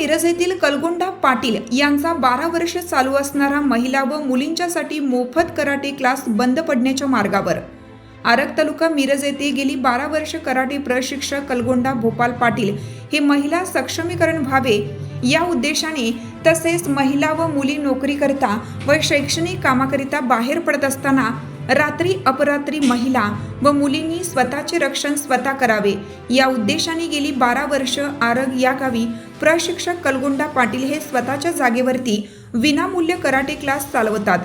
मिरज येथील कलगोंडा पाटील यांचा बारा वर्ष चालू असणारा महिला व मुलींच्यासाठी मोफत कराटे क्लास बंद पडण्याच्या मार्गावर. आरग तालुका मिरज येथे गेली बारा वर्ष कराटे प्रशिक्षक कलगोंडा भोपाल पाटील हे महिला सक्षमीकरण व्हावे या उद्देशाने तसेच महिला व मुली नोकरीकरिता व शैक्षणिक कामाकरिता बाहेर पडत असताना रात्री अपरात्री महिला व मुलींनी स्वतःचे रक्षण स्वतः करावे. या उद्देशाने गेली बारा वर्ष आरग या गावी प्रशिक्षक कलगुंडा पाटील हे स्वतःच्या जागेवरती विनामूल्य कराटे क्लास चालवतात.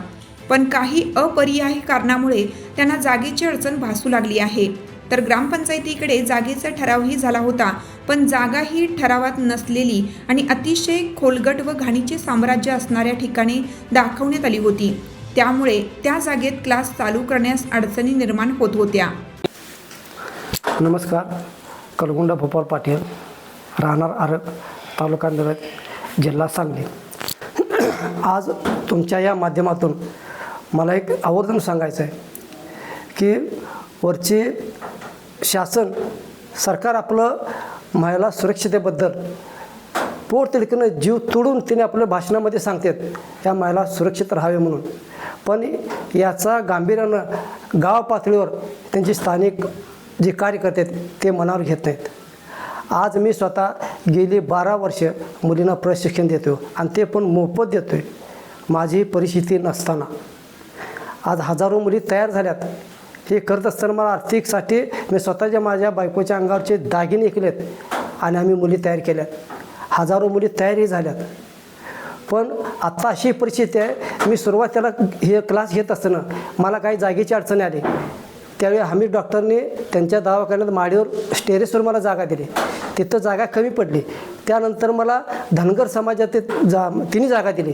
पण काही अपर्यायी कारणामुळे त्यांना जागेची अडचण भासू लागली आहे. तर ग्रामपंचायतीकडे जागेचा ठरावही झाला होता पण जागा ही ठरावात नसलेली आणि अतिशय खोलगट व घाणीचे साम्राज्य असणाऱ्या ठिकाणी दाखवण्यात आली होती. त्यामुळे त्या जागेत क्लास चालू करण्यास अडचणी निर्माण होत होत्या. नमस्कार. कलगुंडा भोपाळ पाटील. राहणार आरग. तालुका जिल्हा सांगली. आज तुमच्या या माध्यमातून मला एक आवर्जून सांगायचं आहे की वरचे शासन सरकार आपलं महिला सुरक्षितेबद्दल पोट तिडकीनं जीव तोडून तिने आपल्या भाषणामध्ये सांगतात या महिला सुरक्षित राहावे म्हणून. पण याचा गांभीर्यानं गाव पातळीवर त्यांचे स्थानिक जे कार्यकर्ते आहेत ते मनावर घेत नाहीत. आज मी स्वतः गेली बारा वर्ष मुलींना प्रशिक्षण देतो आणि ते पण मोफत देतो आहे माझी परिस्थिती नसताना. आज हजारो मुली तयार झाल्यात. हे करत असताना मला आर्थिकसाठी मी स्वतःच्या माझ्या बायकोच्या अंगावरचे दागिने केलेत आणि आम्ही मुली तयार केल्यात. हजारो मुली तयारही झाल्यात. पण आत्ता अशी परिस्थिती आहे मी सुरुवातीला हे क्लास घेत असताना मला काही जागेची अडचणी आली. त्यावेळी हमीद डॉक्टरने त्यांच्या दवाखान्यात माडीवर स्टेरेसवर मला जागा दिली. तिथं जागा कमी पडली. त्यानंतर मला धनगर समाजात जा तिने जागा दिली.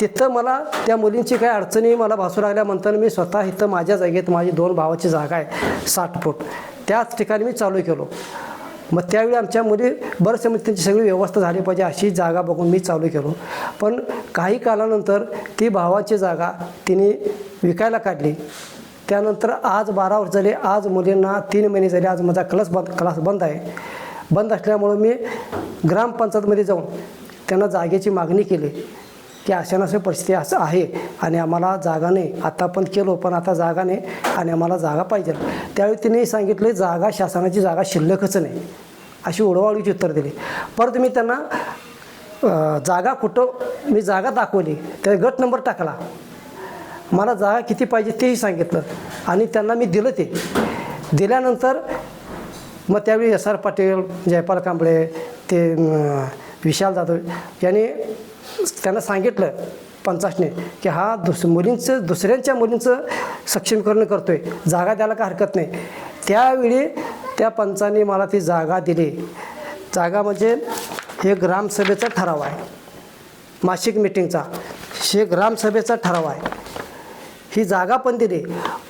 तिथं मला त्या मुलींची काही अडचणी मला भासू लागल्या म्हणताना मी स्वतः इथं माझ्या जागेत माझी दोन भावाची जागा आहे साठ फूट. त्याच ठिकाणी मी चालू केलो. मग त्यावेळी आमच्या मुली बरं म्हणजे त्यांची सगळी व्यवस्था झाली पाहिजे अशी जागा बघून मी चालू केलो. पण काही कालानंतर ती भावाची जागा तिने विकायला काढली. त्यानंतर आज बारा वर्ष झाले आज मुलींना तीन महिने झाले आज माझा क्लास बंद क्लास बंद आहे. बंद असल्यामुळं मी ग्रामपंचायतमध्ये जाऊन त्यांना जागेची मागणी केली की अशा परिस्थिती असं आहे आणि आम्हाला जागा नाही. आता पण केलो पण आता जागा नाही आणि आम्हाला जागा पाहिजे. त्यावेळी तिने सांगितले जागा शासनाची जागा शिल्लकच नाही अशी उडवाळीची उत्तर दिली. परत मी त्यांना जागा कुठं मी जागा दाखवली त्या गट नंबर टाकला. मला जागा किती पाहिजे तेही सांगितलं. आणि त्यांना मी दिलं ते. दिल्यानंतर मग त्यावेळी एस आर पाटील जयपाल कांबळे ते विशाल जाधव यांनी त्यांना सांगितलं पंचाशने की हा दुस मुलींचं दुसऱ्यांच्या मुलींचं सक्षमीकरण करतो आहे जागा द्यायला का हरकत नाही. त्यावेळी त्या पंचाने मला ती जागा दिली. जागा म्हणजे हे ग्रामसभेचा ठराव आहे. मासिक मिटिंगचा. हे ग्रामसभेचा ठराव आहे. ही जागा पण दिली.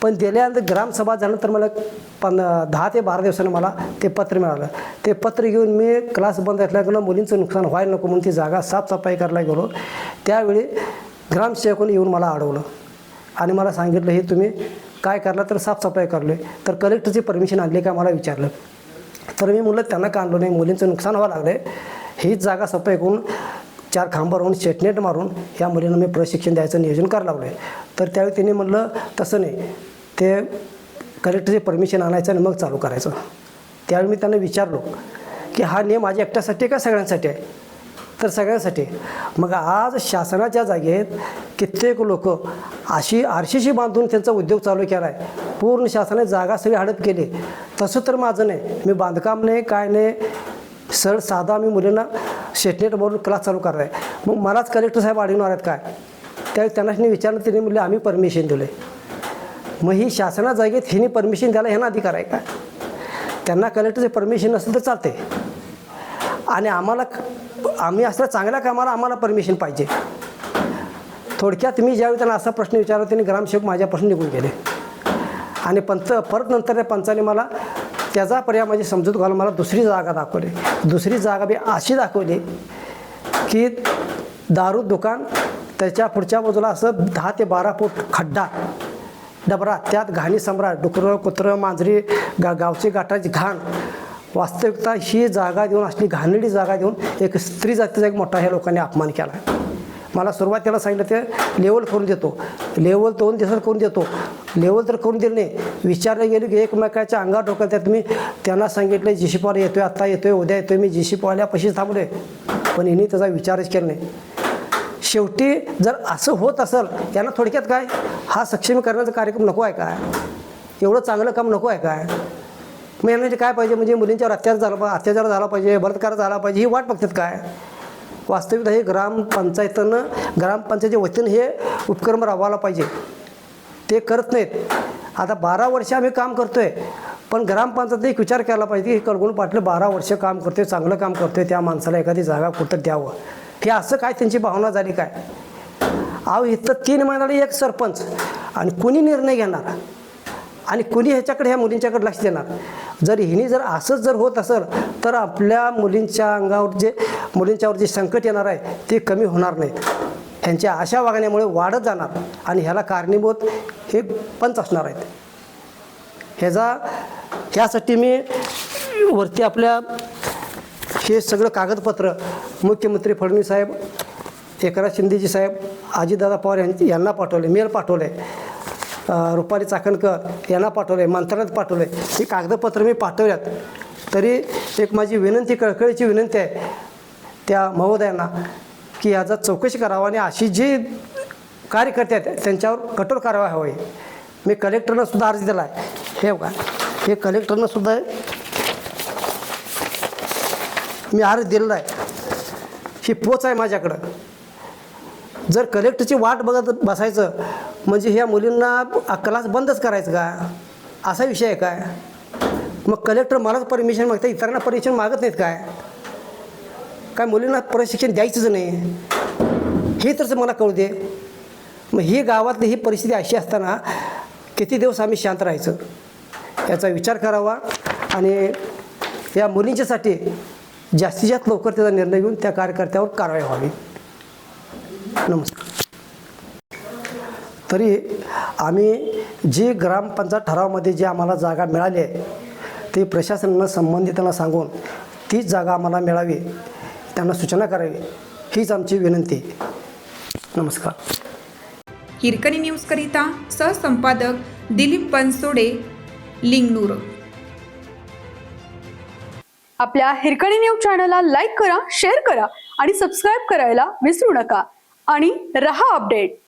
पण दिल्यानंतर ग्रामसभा झाल्यानंतर मला पण दहा ते बारा दिवसानं मला ते पत्र मिळालं. ते पत्र घेऊन मी क्लास बंद असल्याकडनं मुलींचं नुकसान व्हायला नको म्हणून ती जागा साफसफाई करायला गेलो. त्यावेळी ग्रामसेवकाने येऊन मला अडवलं आणि मला सांगितलं हे तुम्ही काय करला तर साफसफाई करलो तर कलेक्टरची परमिशन आणली का? मला विचारलं. तर मी मुलं त्यांना का आणलो नाही? मुलींचं नुकसान व्हावं लागलं हीच जागा सफाई करून चार खांबावरून सेटनेट शेटनेट मारून या मुलींना मी प्रशिक्षण द्यायचं नियोजन करायला लागलो आहे तर त्यावेळी त्यांनी म्हणलं तसं नाही. ते कलेक्टरचे परमिशन आणायचं आणि मग चालू करायचं. त्यावेळी मी त्यांना विचारलो की हा नियम माझ्या एकट्यासाठी आहे का सगळ्यांसाठी आहे? तर सगळ्यांसाठी. मग आज शासनाच्या जागेत कित्येक लोक अशी आरशीशी बांधून त्यांचा उद्योग चालू केला आहे पूर्ण शासनाने जागा सगळी हडप केली. तसं तर माझं नाही. मी बांधकाम नाही काय नाही. सरळ साधा आम्ही मुलींना शेटनेट क्लास चालू करणार आहे. मग मलाच कलेक्टर साहेब अडवणार आहेत काय? त्यावेळी त्यांना विचारलं तिने म्हणले आम्ही परमिशन दिलं मग ही शासना जागेत हिने परमिशन द्यायला ह्यांना अधिकार आहे का? त्यांना कलेक्टरचे परमिशन नसेल तर चालते आणि आम्हाला आम्ही असल्या चांगल्या कामाला आम्हाला परमिशन पाहिजे. थोडक्यात मी ज्यावेळी त्यांना असा प्रश्न विचारला त्यांनी ग्रामसेवक माझ्यापासून निघून गेले. आणि पंच परत नंतर त्या पंचाने मला त्याचा पर्याय म्हणजे समजूत घालून मला दुसरी जागा दाखवली. दुसरी जागा मी अशी दाखवली की दारू दुकान त्याच्या पुढच्या बाजूला असं दहा ते बारा फूट खड्डा डबरा त्यात घाणी सम्राट डुकरं कुत्रं मांजरी गा गावची गाठाची घाण. वास्तविकता ही जागा देऊन असली घाणेडी जागा देऊन एक स्त्री जातीचा एक मोठा ह्या लोकांनी अपमान केला. मला सुरुवातीला सांगितलं ते लेवल करून देतो. लेवल दोन दिवसात करून देतो. लेवल तर करून दिलं नाही. विचारलं गेलं की एकमेकाच्या अंगावर डोकं त्यात मी त्यांना सांगितलं जी सी पॉला येतोय आत्ता येतोय उद्या येतोय. मी जी सी पॉल्यापाशीच थांबलोय. पण हिने त्याचा विचारच केला नाही. शेवटी जर असं होत असेल यांना थोडक्यात काय? हा सक्षमीकरणाचा कार्यक्रम नको आहे काय एवढं चांगलं काम नको आहे काय मग यांना काय पाहिजे? म्हणजे मुलींच्यावर अत्याचार झाला पाहिजे अत्याचार झाला पाहिजे बलात्कार झाला पाहिजे ही वाट बघतात काय? वास्तविकता हे ग्रामपंचायतनं ग्रामपंचायतीच्या वतीनं हे उपक्रम राबवायला पाहिजे. ते करत नाहीत. आता बारा वर्ष आम्ही काम करतो आहे पण ग्रामपंचायत एक विचार केला पाहिजे की कळगुण पाटलं बारा वर्ष काम करतोय चांगलं काम करतोय त्या माणसाला एखादी जागा कुठं द्यावं? हे असं काय त्यांची भावना झाली काय? अहो इथं तीन महिन्याला एक सरपंच. आणि कुणी निर्णय घेणार? आणि कुणी ह्याच्याकडे ह्या मुलींच्याकडे लक्ष देणार? जर हिने जर असंच जर होत असेल तर आपल्या मुलींच्या अंगावर जे मुलींच्यावर जे संकट येणार आहे ते कमी होणार नाहीत ह्यांच्या अशा वागण्यामुळे वाढत जाणार आणि ह्याला कारणीभूत हे पंच असणार आहेत. ह्याचा ह्यासाठी मी वरती आपल्या हे सगळं कागदपत्र मुख्यमंत्री फडणवीस साहेब एकनाथ शिंदेजी साहेब अजितदादा पवार यांची यांना पाठवले मेल पाठवले. आहे रुपाली चाकणकर यांना पाठवले मंत्रालयात पाठवले ही कागदपत्र मी पाठवल्यात. तरी एक माझी विनंती कळकळीची विनंती आहे त्या महोदयांना की याचा चौकशी करावा आणि अशी जी कार्यकर्ते आहेत त्यांच्यावर कठोर कारवाई हवी. मी कलेक्टरनं सुद्धा अर्ज दिला आहे हे बघा हे कलेक्टरनं सुद्धा मी अर्ज दिलेला आहे. ही पोच आहे माझ्याकडं. जर कलेक्टरची वाट बघत बसायचं म्हणजे ह्या मुलींना क्लास बंदच करायचं का? असा विषय आहे काय? मग कलेक्टर मलाच परमिशन मागतं इतरांना परमिशन मागत नाहीत काय? काय मुलींना प्रशिक्षण द्यायचंच नाही. हे तर मला कळू दे. मग ही गावातली ही परिस्थिती अशी असताना किती दिवस आम्ही शांत राहायचं? याचा विचार करावा आणि या मुलींच्यासाठी जास्तीत जास्त लवकर त्याचा निर्णय घेऊन त्या कार्यकर्त्यावर कारवाई व्हावी. नमस्कार. तरी आम्ही जी ग्रामपंचायत ठरावामध्ये जी आम्हाला जागा मिळाली आहे ती प्रशासनानं संबंधितांना सांगून तीच जागा आम्हाला मिळावी त्यांना सूचना करावी हीच आमची विनंती. नमस्कार. हिरकणी न्यूजकरिता सहसंपादक दिलीप बनसोडे लिंगनूर. आपल्या हिरकणी न्यूज चॅनलला लाईक करा शेअर करा आणि सबस्क्राईब करायला विसरू नका. आणि रहा अपडेट.